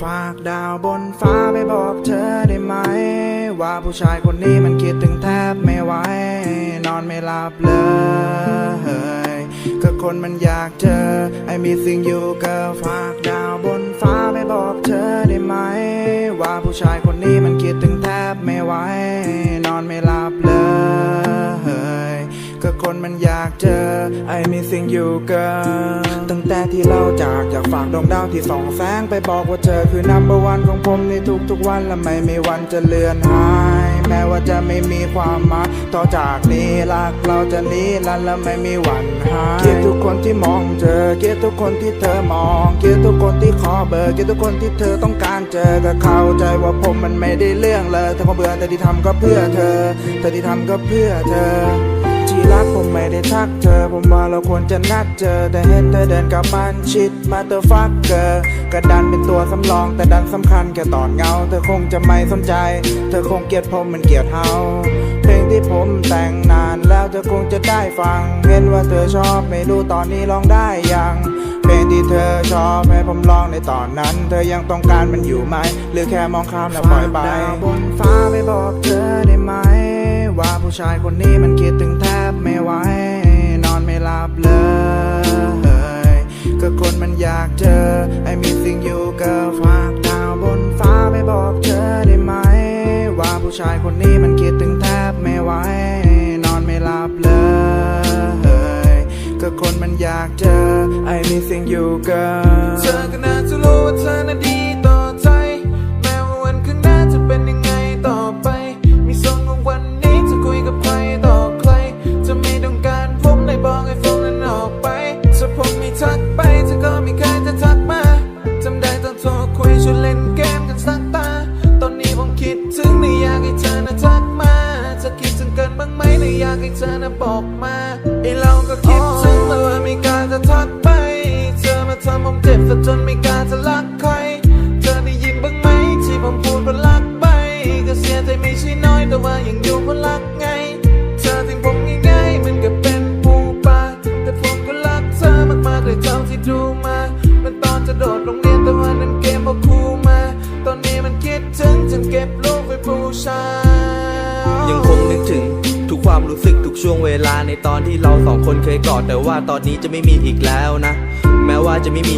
ฝากดาวบนฟ้าไปบอกเธอได้ไหม ว่าผู้ชายคนนี้มันคิดถึงแทบไม่ไหว นอนไม่หลับเลยก็คนมันอยากเจอไอ้มีสิ่งอยู่ก็ฝากดาวบนฟ้าไปบอกเธอได้ไหม ว่าผู้ชายคนนี้มันคิดถึง อยากเจอ I missing you girl ตั้งแต่ที่เราจากอยากฝากดวงดาวที่ส่องแสงไปบอกว่าเธอคือ number one ของผมในทุกๆวันและไม่มีวันจะเลือนหายแม้ว่าจะไม่มีความหมายต่อจากนี้รักเราจะนี้ลันและไม่มีวันหายเกลียดทุกคนที่มองเจอเกลียดทุกคนที่เธอมองเกลียดทุกคนที่ขอเบอร์เกลียดทุกคนที่เธอต้องการเจอก็เข้าใจว่าผมมันไม่ได้เรื่องเลยแต่ผมเบื่อแต่ที่ทำก็เพื่อเธอ แต่ที่ทำก็เพื่อเธอ ที่รักผมไม่ได้ทักเธอ ผมว่าเราควรจะนัดเจอ แต่เห็นเธอเดินกลับมันชิดมาเตอร์ฟักเกอร์กระดันเป็นตัวสำรอง แต่ดันสำคัญแค่ตอนเงา เธอคงจะไม่สนใจ เธอคงเกลียดผมเหมันเกลียดเฮาเพลงที่ผมแต่งนานแล้วเธอคงจะได้ฟัง เห็นว่าเธอชอบไม่รู้ตอนนี้ลองได้ยังเพลงที่เธอชอบให้ผมลองในตอนนั้น เธอยังต้องการมันอยู่ไหม หรือแค่มองข้ามแล้วปล่อยไปบนฟ้าไปบอกเธอได้ไหม ว่าผู้ชายคนนี้มันคิดถึงแทบ ไม่ไหว นอนไม่หลับเลย ก็คนมันอยากเจอ I missing you girl ฝากดาวบนฟ้าไปบอกเธอได้ไหม ว่าผู้ชายคนนี้มันคิดถึงแทบไม่ไหว นอนไม่หลับเลย ก็คนมันอยากเจอ I missing you girl เธอก็น่าจะรู้ว่าเธอน่ะดีต่อ เธอน่ะบอกมาไอเราก็คิดถึงแต่ว่าไม่กล้าจะทักไป เธอมาทำผมเจ็บซะจนไม่กล้าจะรักใคร เธอได้ยินบ้างไหมที่ผมพูดว่ารักไป ก็เสียใจไม่ใช่น้อยแต่ว่ายังอยู่เพราะรักไง เธอทิ้งผมง่ายๆเหมือนกับเป็นปูปลาแต่ผมก็รักเธอมากๆเลยเท่าที่ดูมาเป็นตอนจะโดดโรงเรียนแต่ว่านั้นเกมบอกครูมา ตอนนี้มันคิดถึงจนเก็บลูกไว้บูชายังคงนึกถึง ทุกความรู้สึกทุกช่วงเวลาในตอนที่เราสองคนเคยกอดแต่ว่าตอนนี้จะไม่มีอีกแล้วนะ แม้ว่าจะไม่มี